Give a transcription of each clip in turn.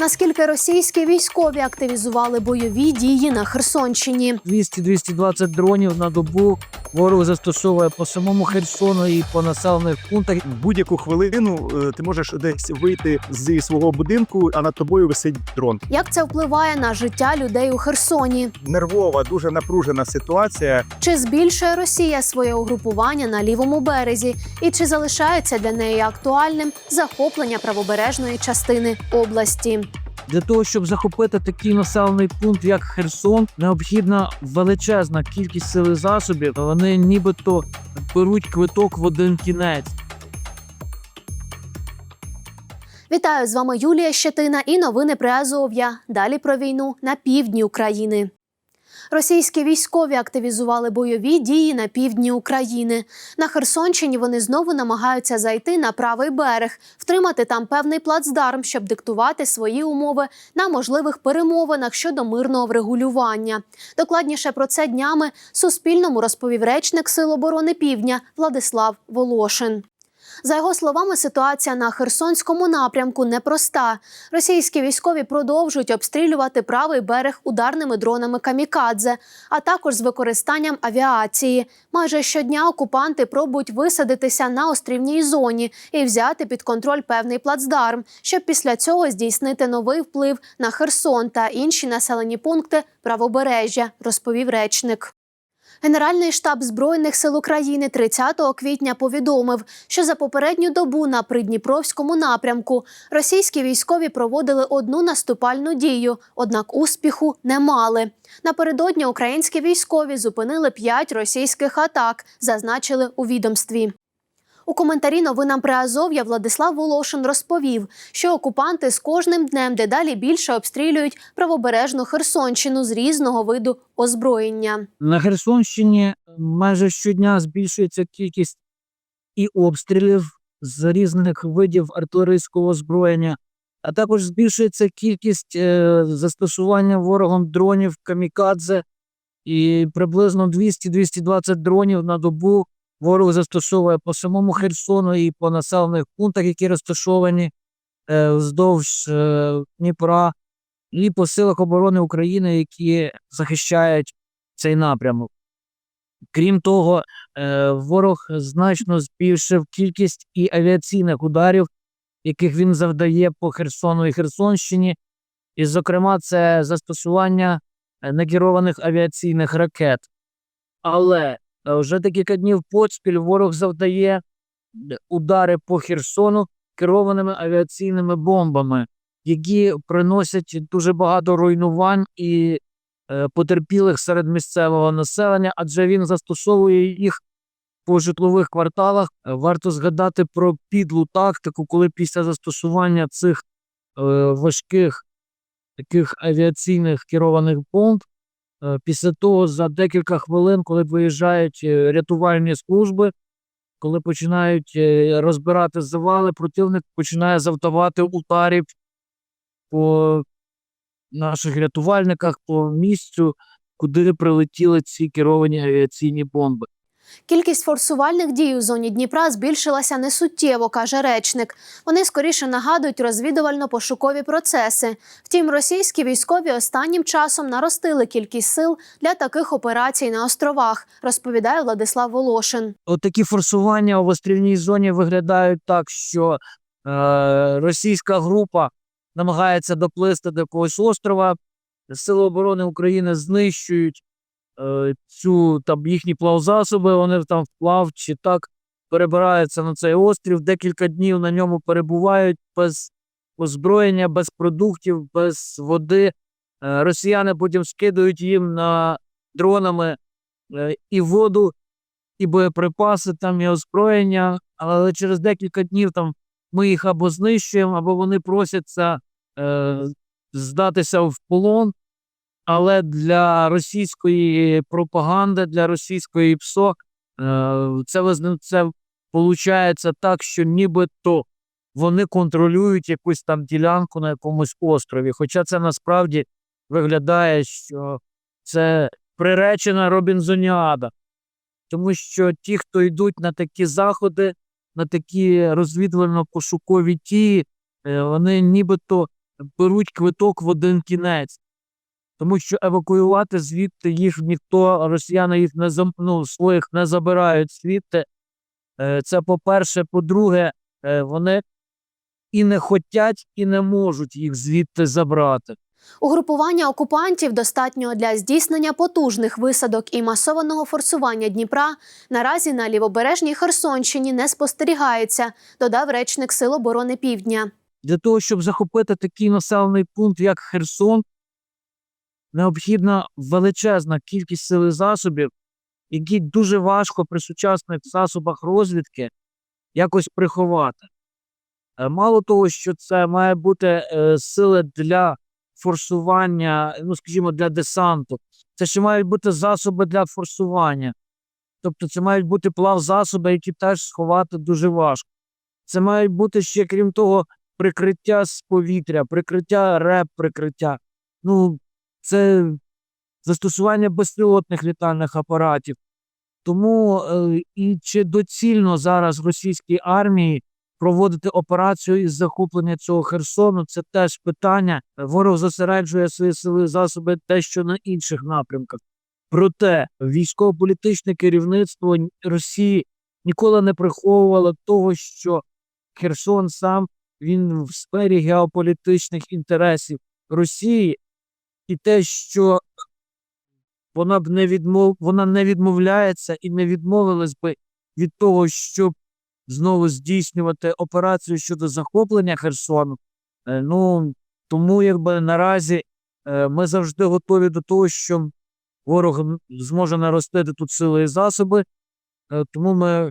Наскільки російські військові активізували бойові дії на Херсонщині? 200-220 дронів на добу ворог застосовує по самому Херсону і по населених пунктах. Будь-яку хвилину е, ти можеш десь вийти зі свого будинку, а над тобою висить дрон. Як це впливає на життя людей у Херсоні? Нервова, дуже напружена ситуація. Чи збільшує Росія своє угрупування на лівому березі? І чи залишається для неї актуальним захоплення правобережної частини області? Для того, щоб захопити такий населений пункт, як Херсон, необхідна величезна кількість сили засобів. Вони нібито беруть квиток в один кінець. Вітаю з вами Юлія Щетина і новини при Азов'я. Далі про війну на півдні України. Російські військові активізували бойові дії на півдні України. На Херсонщині вони знову намагаються зайти на правий берег, втримати там певний плацдарм, щоб диктувати свої умови на можливих перемовинах щодо мирного врегулювання. Докладніше про це днями Суспільному розповів речник Сил оборони Півдня Владислав Волошин. За його словами, ситуація на Херсонському напрямку непроста. Російські військові продовжують обстрілювати правий берег ударними дронами камікадзе, а також з використанням авіації. Майже щодня окупанти пробують висадитися на острівній зоні і взяти під контроль певний плацдарм, щоб після цього здійснити новий вплив на Херсон та інші населені пункти правобережжя, розповів речник. Генеральний штаб збройних сил України 30 квітня повідомив, що за попередню добу на придніпровському напрямку російські військові проводили одну наступальну дію, однак успіху не мали. Напередодні українські військові зупинили п'ять російських атак, зазначили у відомстві. У коментарі новинам при Азов'я Владислав Волошин розповів, що окупанти з кожним днем дедалі більше обстрілюють правобережну Херсонщину з різного виду озброєння. На Херсонщині майже щодня збільшується кількість і обстрілів з різних видів артилерійського озброєння, а також збільшується кількість е, застосування ворогом дронів камікадзе, і приблизно 200-220 дронів на добу ворог застосовує по самому Херсону і по населених пунктах, які розташовані е, вздовж е, Дніпра, і по силах оборони України, які захищають цей напрямок. Крім того, е, ворог значно збільшив кількість і авіаційних ударів, яких він завдає по Херсону і Херсонщині. І, зокрема, це застосування е, некерованих авіаційних ракет. Але вже декілька днів поспіль ворог завдає е, удари по Херсону керованими авіаційними бомбами, які приносять дуже багато руйнувань і е, потерпілих серед місцевого населення, адже він застосовує їх по житлових кварталах. Е, Варто згадати про підлу тактику, коли після застосування цих е, важких таких авіаційних керованих бомб, е, після того за декілька хвилин, коли виїжджають е, рятувальні служби, коли починають е, розбирати завали, противник починає завдавати ударів по наших рятувальниках по місцю, куди прилетіли ці керовані авіаційні бомби. Кількість форсувальних дій у зоні Дніпра збільшилася несуттєво, каже речник. Вони скоріше нагадують розвідувально-пошукові процеси. Втім, російські військові останнім часом наростили кількість сил для таких операцій на островах, розповідає Владислав Волошин. От такі форсування в острівній зоні виглядають так, що е, російська група намагається доплисти до якогось острова. Сили оборони України знищують цю там їхні плавзасоби, вони там вплав чи так перебираються на цей острів. Декілька днів на ньому перебувають без озброєння, без продуктів, без води. Е, росіяни потім скидують їм на дронами е, і воду, і боєприпаси, там і озброєння, але через декілька днів там ми їх або знищуємо, або вони просяться е, здатися в полон. Але для російської пропаганди, для російської ПСО, е, це, це виходить так, що нібито вони контролюють якусь там ділянку на якомусь острові. Хоча це насправді виглядає, що це приречена Робінзоніада. Тому що ті, хто йдуть на такі заходи, на такі розвідувально-пошукові дії, е, вони нібито беруть квиток в один кінець. Тому що евакуювати звідти їх ніхто, росіяни їх не ну, своїх не забирають звідти. Е, Це по-перше. По-друге, е, вони і не хотять, і не можуть їх звідти забрати. Угрупування окупантів достатньо для здійснення потужних висадок і масованого форсування Дніпра наразі на лівобережній Херсонщині не спостерігається, додав речник Сил оборони Півдня. Для того, щоб захопити такий населений пункт, як Херсон, необхідна величезна кількість сил і засобів, які дуже важко при сучасних засобах розвідки якось приховати. Е, Мало того, що це має бути е, сили для форсування, ну скажімо, для десанту, це ще мають бути засоби для форсування. Тобто це мають бути плавзасоби, які теж сховати дуже важко. Це мають бути ще, крім того, прикриття з повітря, прикриття реп, прикриття. Ну, це застосування безпілотних літальних апаратів. Тому е, і чи доцільно зараз російській армії проводити операцію із захоплення цього Херсону, це теж питання. Ворог зосереджує свої сили засоби дещо на інших напрямках. Проте військово-політичне керівництво Росії ніколи не приховувало того, що Херсон сам він в сфері геополітичних інтересів Росії, і те, що вона б не відмов... вона не відмовляється і не відмовилась би від того, щоб знову здійснювати операцію щодо захоплення Херсону. Е, Ну тому якби наразі е, ми завжди готові до того, що ворог зможе наростити тут сили і засоби, Е, тому ми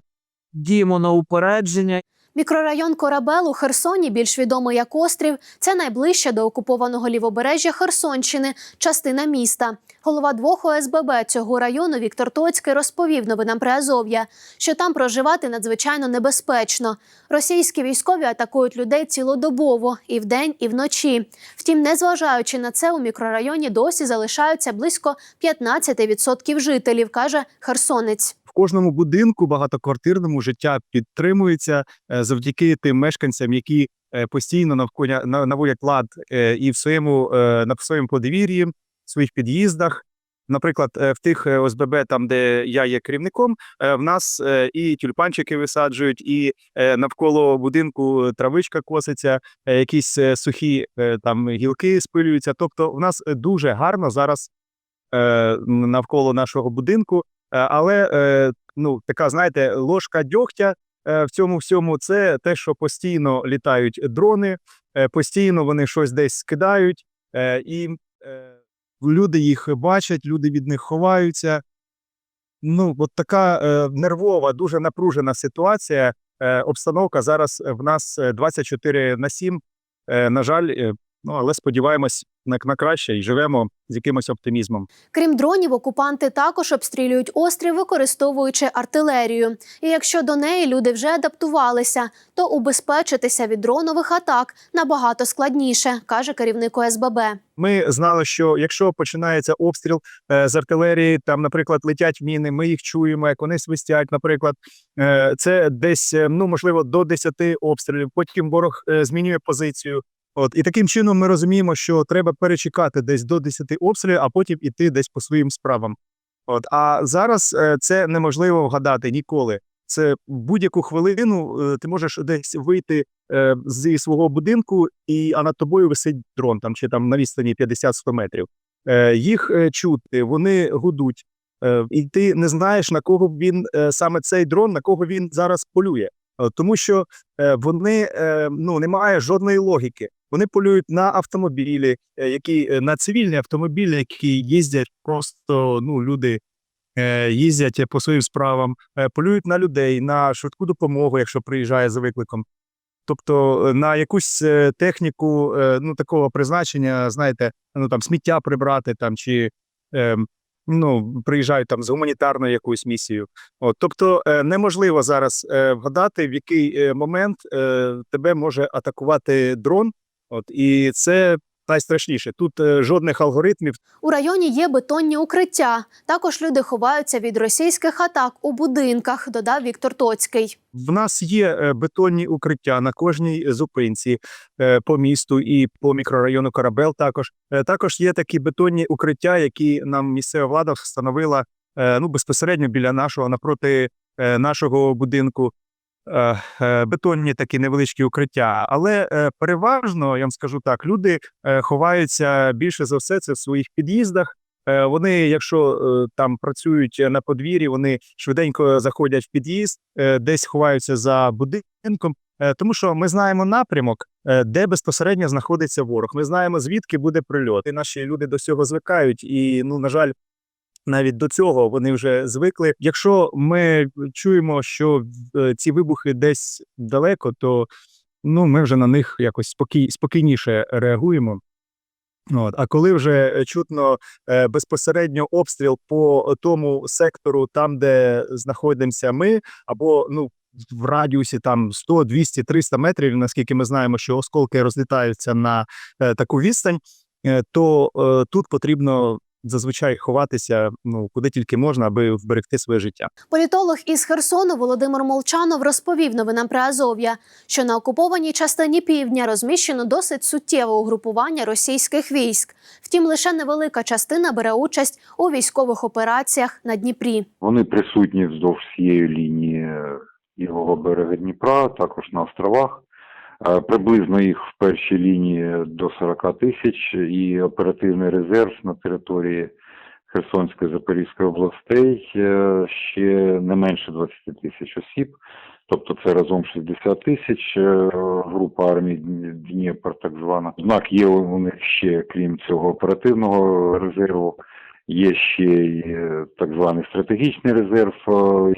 діємо на упередження Мікрорайон Корабел у Херсоні, більш відомий як острів, це найближча до окупованого лівобережжя Херсонщини, частина міста. Голова двох ОСББ цього району Віктор Тоцький розповів новинам Приазов'я, що там проживати надзвичайно небезпечно. Російські військові атакують людей цілодобово і вдень, і вночі. Втім, незважаючи на це, у мікрорайоні досі залишаються близько 15% жителів, каже херсонець. Кожному будинку багатоквартирному життя підтримується е, завдяки тим мешканцям, які е, постійно навколо на- наводять лад е, і в своєму на своєму подвір'ї, в своїх під'їздах. Наприклад, в тих ОСББ, там де я є керівником, в нас і тюльпанчики висаджують, і навколо будинку травичка коситься, якісь сухі там гілки спилюються. Тобто, в нас дуже гарно зараз навколо нашого будинку. Е, Але е, ну, така, знаєте, ложка дьогтя е, в цьому всьому це те, що постійно літають дрони, постійно вони щось десь скидають, і люди їх бачать, люди від них ховаються. Ну, от така нервова, дуже напружена ситуація. Обстановка зараз в нас е, 24 на 7. Е, на жаль, ну але сподіваємось на, на краще і живемо з якимось оптимізмом. Крім дронів, окупанти також обстрілюють острів, використовуючи артилерію. І якщо до неї люди вже адаптувалися, то убезпечитися від дронових атак набагато складніше, каже керівник ОСББ. Ми знали, що якщо починається обстріл е, з артилерії, там, наприклад, летять міни, ми їх чуємо, як вони свистять. Наприклад, е, це десь е, ну можливо до 10 обстрілів. Потім ворог змінює позицію. От і таким чином ми розуміємо, що треба перечекати десь до 10 обстрілів, а потім іти десь по своїм справам. От а зараз е, це неможливо вгадати ніколи. Це будь-яку хвилину е, ти можеш десь вийти е, зі свого будинку, і а над тобою висить дрон там чи там на відстані 50-100 метрів. Їх чути, вони гудуть, і ти не знаєш на кого він саме цей дрон, на кого він зараз полює. Тому що вони ну немає жодної логіки. Вони полюють на автомобілі, е, які е, на цивільні автомобілі, які їздять просто ну люди е, їздять по своїм справам, полюють на людей, на швидку допомогу, якщо приїжджає за викликом. Тобто на якусь техніку ну такого призначення, знаєте, ну там сміття прибрати там чи е, ну приїжджають там з гуманітарною якоюсь місією. От, тобто неможливо зараз вгадати, в який момент тебе може атакувати дрон. От і це найстрашніше. Тут е, жодних алгоритмів, У районі є бетонні укриття. Також люди ховаються від російських атак у будинках, додав Віктор Тоцький. В нас є е, бетонні укриття на кожній зупинці е, по місту і по мікрорайону Корабел. Також також є такі бетонні укриття, які нам місцева влада встановила ну безпосередньо біля нашого напроти нашого будинку. Е, е, Бетонні такі невеличкі укриття, але е, переважно я вам скажу так: люди ховаються більше за все це в своїх під'їздах. Вони, якщо там працюють на подвір'ї, вони швиденько заходять в під'їзд, десь ховаються за будинком, тому що ми знаємо напрямок, де безпосередньо знаходиться ворог. Ми знаємо, звідки буде прильот. І наші люди до цього звикають. І ну на жаль, навіть до цього вони вже звикли. Якщо ми чуємо, що е, ці вибухи десь далеко, то ну ми вже на них якось спокій, спокійніше реагуємо. От. А коли вже чутно е, безпосередньо обстріл по тому сектору, там де знаходимося ми, або ну в радіусі там 100, 200, 300 метрів, наскільки ми знаємо, що осколки розлітаються на е, таку відстань, е, то е, тут потрібно зазвичай ховатися ну куди тільки можна, аби вберегти своє життя. Політолог із Херсону Володимир Молчанов розповів новинам про Азов'я, що на окупованій частині півдня розміщено досить суттєве угрупування російських військ. Втім, лише невелика частина бере участь у військових операціях на Дніпрі. Вони присутні вздовж всієї лінії лівого берега Дніпра, також на островах. Приблизно їх в першій лінії до 40 тисяч і оперативний резерв на території Херсонської Запорізької областей е, ще не менше 20 тисяч осіб. Тобто це разом 60 тисяч е, група армії Дні- Дніпр, так звана. Однак є у них ще, крім цього оперативного резерву, Є ще й е, так званий стратегічний резерв,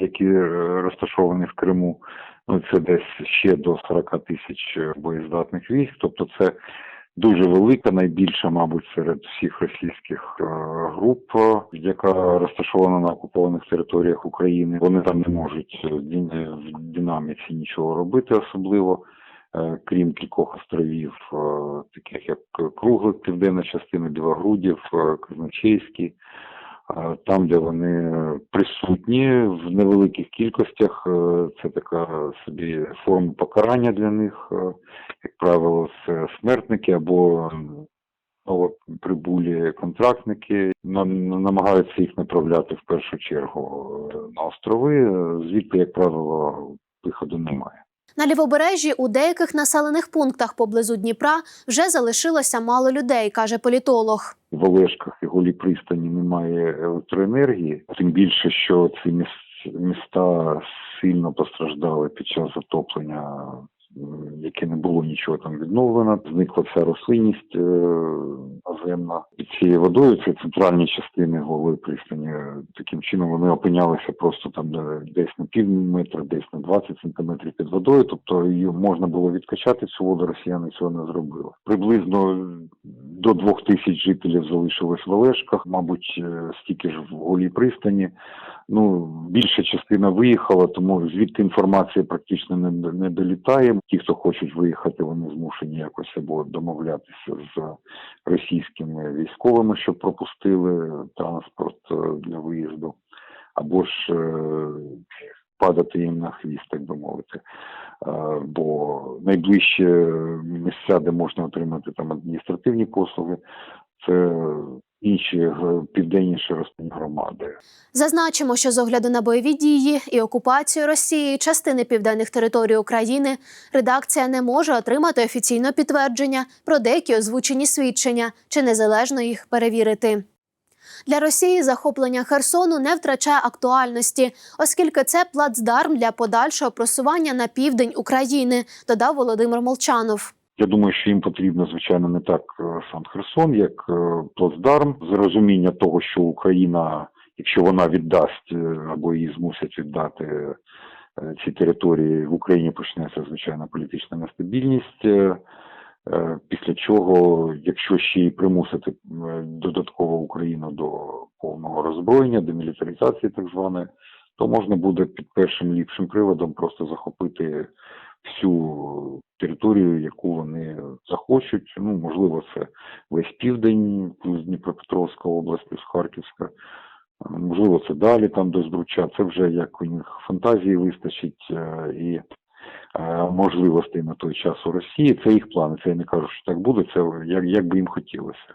який розташований в Криму. Ну, це десь ще до 40 тисяч боєздатних військ. Тобто це дуже велика, найбільша, мабуть, серед всіх російських е, груп, е, яка розташована на окупованих територіях України. Вони там не можуть е, в динаміці нічого робити особливо. Крім кількох островів, таких як Круглик, південна частина, Білогрудів, Казначейський, там, де вони присутні в невеликих кількостях, е, це така собі форма покарання для них. Е, Як правило, це смертники або новоприбулі контрактники. Нам- Намагаються їх направляти в першу чергу е, на острови, е, звідти, як правило, виходу немає. На лівобережжі у деяких населених пунктах поблизу Дніпра вже залишилося мало людей, каже політолог. в Олешках і Голій пристані немає електроенергії, тим більше, що ці міс- міста сильно постраждали під час затоплення, яке не було нічого там відновлено. Зникла вся рослинність е, наземна. І цією водою це центральні частини голої пристані. Таким чином вони опинялися просто там десь на пів метра, десь на 20 сантиметрів під водою. Тобто її можна було відкачати цю воду. Росіяни цього не зробили. Приблизно до двох тисяч жителів залишилось в Олешках, мабуть, е, стільки ж в голій пристані. Ну, більша частина виїхала, тому звідти інформація практично не, не долітає. Ті, хто хочуть виїхати, вони змушені якось або домовлятися з російськими військовими, щоб пропустили транспорт е, для виїзду, або ж е, падати їм на хвіст, так би мовити. Е, Бо найближчі місця, де можна отримати там адміністративні послуги, це інші е, південніші розпні громади. Зазначимо, що з огляду на бойові дії і окупацію Росії частини південних територій України редакція не може отримати офіційне підтвердження про деякі озвучені свідчення чи незалежно їх перевірити. Для Росії захоплення Херсону не втрачає актуальності, оскільки це плацдарм для подальшого просування на південь України, додав Володимир Молчанов. Я думаю, що їм потрібно, звичайно, не так е, сам Херсон, як е, плацдарм, з розуміння того, що Україна, якщо вона віддасть е, або її змусять віддати ці території, в Україні почнеться звичайно політична нестабільність. Після чого, якщо ще й примусити додатково Україну до повного роззброєння, демілітаризації так званої, то можна буде під першим ліпшим приводом просто захопити всю територію, яку вони захочуть. Ну, можливо, це весь південь, плюс Дніпропетровська область, плюс Харківська. Можливо, це далі там до Збруча. Це вже як у них фантазії вистачить е, і е, можливостей на той час у Росії. Це їх плани. Це я не кажу, що так буде. Це як, як би їм хотілося.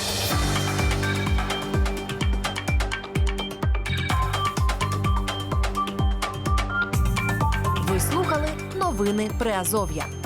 Новини Приазов'я.